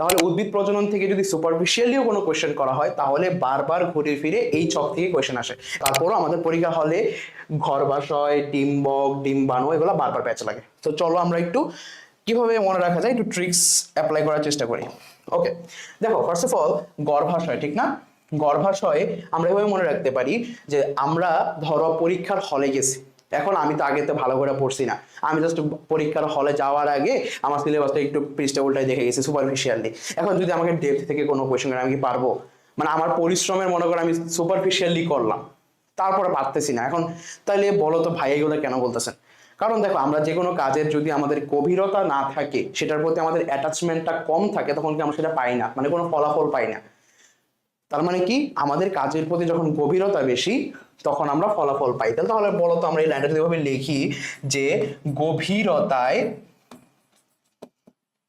তাহলে উদ্ভিদ প্রজনন থেকে যদি সুপারফিশিয়ালিও কোনো কোয়েশ্চেন করা হয়, তাহলে বারবার ঘুরে ফিরে এই ছক থেকে কোয়েশ্চেন আসে। তারপরও আমাদের পরীক্ষা হলে ঘরবাসয় ডিম্বক ডিম্বাণু এগুলো বারবার প্যাচ লাগে। তো চলো আমরা একটু কীভাবে মনে রাখা যায়, একটু ট্রিক্স অ্যাপ্লাই করার চেষ্টা করি। ওকে দেখো ফার্স্ট অফ অল গর্ভাশয়, ঠিক না? গর্ভাশয়ে আমরা এভাবে মনে রাখতে পারি যে আমরা ধরো পরীক্ষার হলে গেছি। এখন আমি তো আগে তো ভালো করে পড়ছি না। আমি জাস্ট পরীক্ষার হলে যাওয়ার আগে আমার সিলেবাসটা একটু পৃষ্ঠা উল্টায় দেখে গেছি সুপারফিশিয়ালি এখন যদি আমাকে ডেপথ থেকে কোনো কোয়েশ্চেন করে আমি কি পারব? মানে আমার পরিশ্রমের মনে করো আমি সুপারফিশিয়ালি করলাম। তারপরে পারতেছি না। এখন তাইলে বলো তো ভাই, এগুলো কেন বলতেছেন? কারণ দেখো, আমরা যে কোনো কাজের যদি আমাদের গভীরতা না থাকে, সেটার প্রতি আমাদের অ্যাটাচমেন্টটা কম থাকে, তখন কি আমরা সেটা পাই না? মানে কোনো ফলাফল পাই না। তার মানে কি? আমাদের কাজের প্রতি যখন গভীরতা বেশি, তখন আমরা ফলাফল পাই। তাহলে বলো তো আমরা এই লাইনটা যদি এভাবে লিখি যে গভীরতায়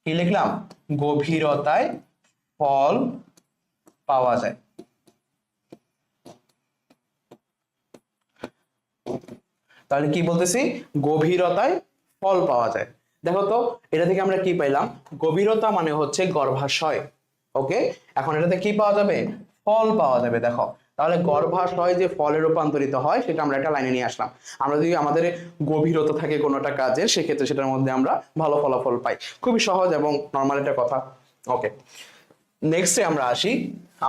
কি লিখলাম? গভীরতায় ফল পাওয়া যায়। তাহলে কি বলতেছি? গভীরতায় ফল পাওয়া যায়। দেখো তো, এটা থেকে আমরা কি পাইলাম? গভীরতা মানে হচ্ছে গর্ভাশয়। ওকে? এখন এটাতে কি পাওয়া যাবে? ফল পাওয়া যাবে, দেখো। তাহলে গর্ভাশয় যে ফলে রূপান্তরিত হয়, সেটা আমরা একটা লাইনে নিয়ে আসলাম। আমরা যদি আমাদের গভীরতা থাকে কোনোটা কাজের, সেক্ষেত্রে সেটার মধ্যে আমরা ভালো ফলাফল পাই। খুবই সহজ এবং নর্মাল একটা কথা। ওকে নেক্সটে আমরা আসি।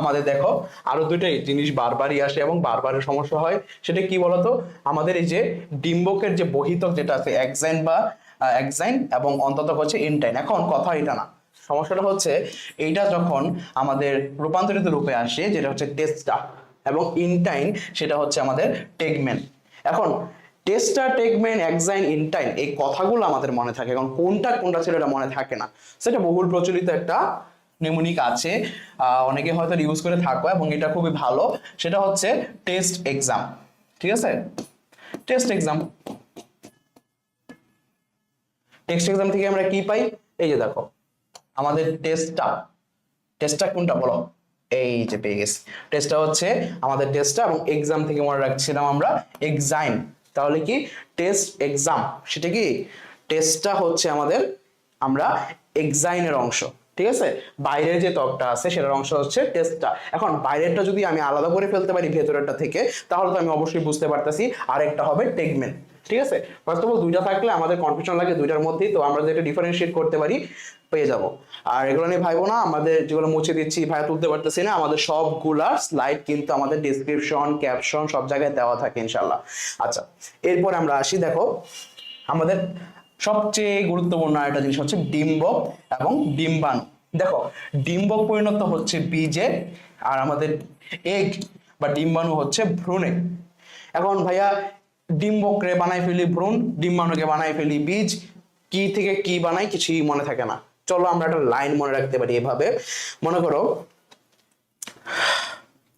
আমাদের দেখো, আরও দুইটাই জিনিস বারবারই আসে এবং বারবারের সমস্যা হয়। সেটা কি বলতো? আমাদের এই যে ডিম্বকের যে বহিতক যেটা আছে এক্সাইন বা এক্সাইন এবং অন্তত হচ্ছে ইনটাইন এখন কথা এটা না। সমস্যাটা হচ্ছে এইটা যখন আমাদের রূপান্তরিত রূপে আসে, যেটা হচ্ছে টেস্টা এবং ইনটাইন সেটা হচ্ছে আমাদের টেগমেন এখন টেস্টা টেগমেন এক্সাইন ইনটাইন এই কথাগুলো আমাদের মনে থাকে। এখন কোনটা কোনটা ছিল এটা মনে থাকে না। সেটা বহুল প্রচলিত একটা নেমোনিক আছে। অনেকে হয়তো ইউজ করে থাকো এবং এটা খুবই ভালো। সেটা হচ্ছে টেস্ট এক্সাম ঠিক আছে? টেস্ট এক্সাম টেস্ট এক্সাম থেকে আমরা কি পাই? এই যে দেখো। আমাদের টেস্টটা টেস্টটা কোনটা বলো? এই যে পেয়ে গেছি। টেস্টটা হচ্ছে আমাদের টেস্টটা এবং এক্সাম থেকে মনে রাখছিলাম আমরা এক্সাইম তাহলে কি টেস্ট এক্সাম সেটা কি? টেস্টটা হচ্ছে আমাদের আমরা এক্সাইনের অংশ, ঠিক আছে? বাইরের যে ত্বকটা আছে সেটার অংশ হচ্ছে টেস্টটা এখন বাইরেরটা যদি আমি আলাদা করে ফেলতে পারি ভেতরেরটা থেকে, তাহলে তো আমি অবশ্যই বুঝতে পারতেছি আরেকটা হবে টেগমেন্ট ঠিক আছে? ফার্স্ট অফ অল দুইটা থাকলে আমাদের কনফিউশন লাগে দুইটার মধ্যেই, তো আমরা যেটা ডিফারেন্সিয়েট করতে পারি, পেয়ে যাব। আর এগুলো নিয়ে ভাইবো না, আমাদের যেগুলো মুছে দিচ্ছি, ভাইয়া তুলতে পারতেছি না, আমাদের সবগুলার স্লাইড কিন্তু আমাদের ডিসক্রিপশন ক্যাপশন সব জায়গায় দেওয়া থাকে ইনশাল্লাহ আচ্ছা এরপর আমরা আসি, দেখো, আমাদের সবচেয়ে গুরুত্বপূর্ণ একটা জিনিস হচ্ছে ডিম্বক এবং ডিম্বাণু। দেখো ডিম্বক পরিণত হচ্ছে বীজে আর আমাদের এগ বা ডিম্বাণু হচ্ছে ভ্রূণে। এখন ভাইয়া ডিম্বকরে বানাই ফেলি ভ্রূণ, ডিম্বাণুকে বানাই ফেলি বীজ। কি থেকে কি বানাই কিছুই মনে থাকে না। চলো আমরা একটা লাইন মনে রাখতে পারি এভাবে। মনে করো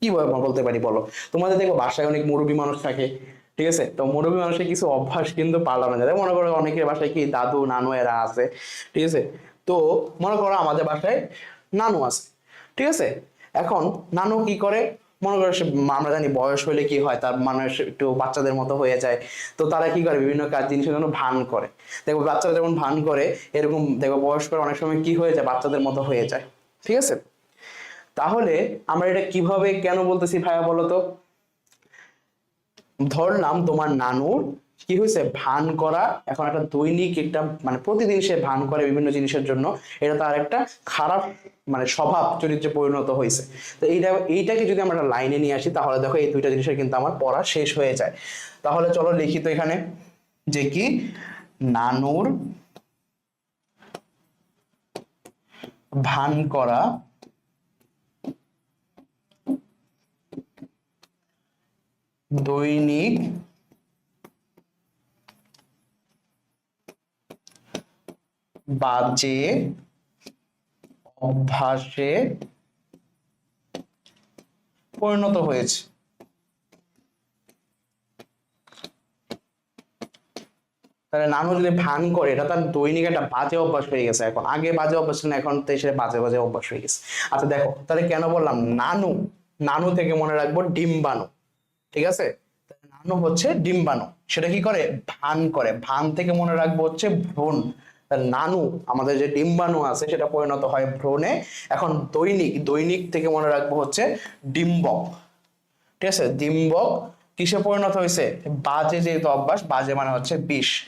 কি বল- বলতে পারি বলো? তোমাদের দেখো বাসায় অনেক মুরব্বী মানুষ থাকে, ঠিক আছে? তো মুরব্বী মানুষের কিছু অভ্যাস কিন্তু পাল্টানো যায়। মনে করো অনেকের বাসায় কি দাদু, নানু এরা আছে, ঠিক আছে? তো মনে করো আমাদের বাসায় নানু আছে, ঠিক আছে? এখন নানু কি করে? মনে করো আমরা জানি বয়স হলে কি হয়, তার মানুষ একটু বাচ্চাদের মতো হয়ে যায়। তো তারা কি করে? বিভিন্ন কাজ জিনিসের জন্য ভান করে। দেখো, বাচ্চারা যেমন ভান করে, এরকম দেখো বয়স করে অনেক সময় কি হয়ে যায়? বাচ্চাদের মতো হয়ে যায়। ঠিক আছে? তাহলে আমরা এটা কীভাবে কেন বলতেছি ভাইয়া বলতো ধরলাম তোমার নানুর কি হয়েছে? ভান করা, এখন একটা দৈনিক একটা মানে প্রতিদিন সে ভান করে বিভিন্ন জিনিসের জন্য। এটা তার একটা খারাপ মানে স্বভাব, চরিত্রে পরিণত হয়েছে। তো এইটা, এইটাকে যদি আমরা লাইনে নিয়ে আসি, তাহলে দেখো এই দুইটা জিনিসের কিন্তু আমার পড়া শেষ হয়ে যায়। তাহলে চলো লিখি তো এখানে যে কি? নানুর ভান করা, দৈনিক বাজে অভ্যাসে পরিণত হয়েছে। তাহলে নানু যদি ভান করে এটা তার দৈনিক একটা বাজে অভ্যাস হয়ে গেছে এখন। আগে বাজে অভ্যাস না, এখন তো সে বাজে বাজে অভ্যাস হয়ে গেছে। আচ্ছা দেখো তাহলে কেন বললাম? নানু নানু থেকে মনে রাখব ডিম্বাণু ঠিক আছে? নানু হচ্ছে ডিম্বাণু। সেটা কি করে? ভান করে। ভান থেকে মনে রাখব হচ্ছে ভ্রূণ। নানু, আমাদের যে ডিম্বাণু আছে, সেটা পরিণত হয় ভ্রণে। এখন দৈনিক দৈনিক থেকে মনে রাখব হচ্ছে ডিম্বক। ঠিক আছে? ডিম্বক কিসে পরিণত হয়েছে? বাজে যেহেতু অভ্যাস, বাজে মানে হচ্ছে বিষ।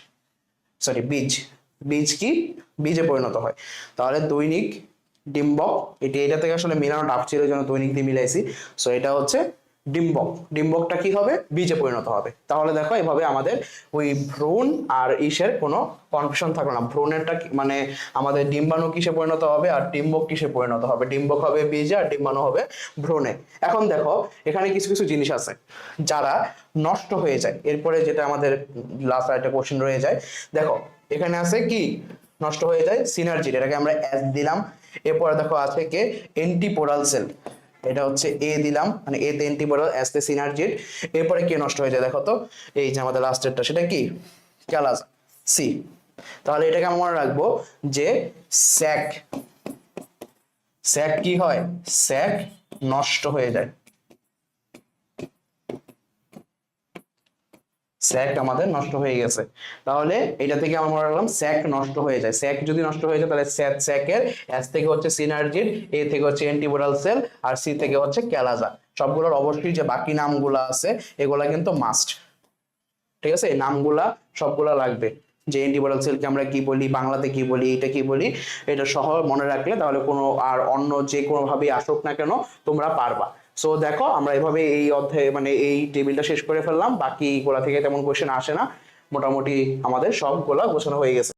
সরি বীজ। বীজ কি? বীজে পরিণত হয়। তাহলে দৈনিক ডিম্বক, এটি, এটা থেকে আসলে মিলানো টাফ ছিল জন্য দৈনিক দিয়ে মিলাইছি। সো এটা হচ্ছে ডিম্বক। ডিম্বকটা কি হবে? বীজে পরিণত হবে। তাহলে দেখো, এভাবে আমাদের ওই ভ্রূণ আর ইসের কোনো কনফিউশন থাকল না। ভ্রূণেরটা মানে আমাদের ডিম্বাণু কিসে পরিণত হবে আর ডিম্বক কিসে পরিণত হবে? ডিম্বক হবে বীজে আর ডিম্বাণু হবে ভ্রূণে। এখন দেখো, এখানে কিছু কিছু জিনিস আছে যারা নষ্ট হয়ে যায়। এরপরে যেটা আমাদের লাস্ট একটা কোশ্চেন রয়ে যায়। দেখো, এখানে আছে কি? নষ্ট হয়ে যায় সিনার্জি এটাকে আমরা এস দিলাম। এরপরে দেখো আছে কে? এন্টিপোরাল সেল এটা হচ্ছে এ দিলাম মানে এ তে এন্টিপোরাল এস তে সিনার্জিড এরপরে কে নষ্ট হয়ে যায় দেখো তো? এই যে আমাদের লাস্টেরটা সেটা কি? ক্যালাস সি তাহলে এটাকে আমরা মনে রাখব যে স্যাক স্যাক কি হয়? স্যাক নষ্ট হয়ে যায়। স্যাক আমাদের নষ্ট হয়ে গেছে। তাহলে এটা থেকে আমরা রাখলাম স্যাক নষ্ট হয়ে যায়। স্যাক যদি নষ্ট হয়ে যায়, তাহলে স্যাক স্যাকের এস থেকে হচ্ছে সিনার্জিড এ থেকে হচ্ছে অ্যান্টিবোরাল সেল আর সি থেকে হচ্ছে ক্যালাজা সবগুলোর অবশ্যই যে বাকি নামগুলো আছে, এগুলা কিন্তু মাস্ট ঠিক আছে? এই নামগুলা সবগুলা লাগবে। যে অ্যান্টিভাইরাল সেলকে আমরা কি বলি, বাংলাতে কি বলি এটা কি বলি, এটা সহ মনে রাখলে তাহলে কোনো আর অন্য যে কোনো ভাবে আসুক না কেন, তোমরা পারবা। সো দেখো, আমরা এভাবে এই অধ্যায়ে মানে এই টেবিলটা শেষ করে ফেললাম। বাকি গোলা থেকে তেমন কোয়েশ্চেন আসে না। মোটামুটি আমাদের সব গোলা গোছানো হয়ে গেছে।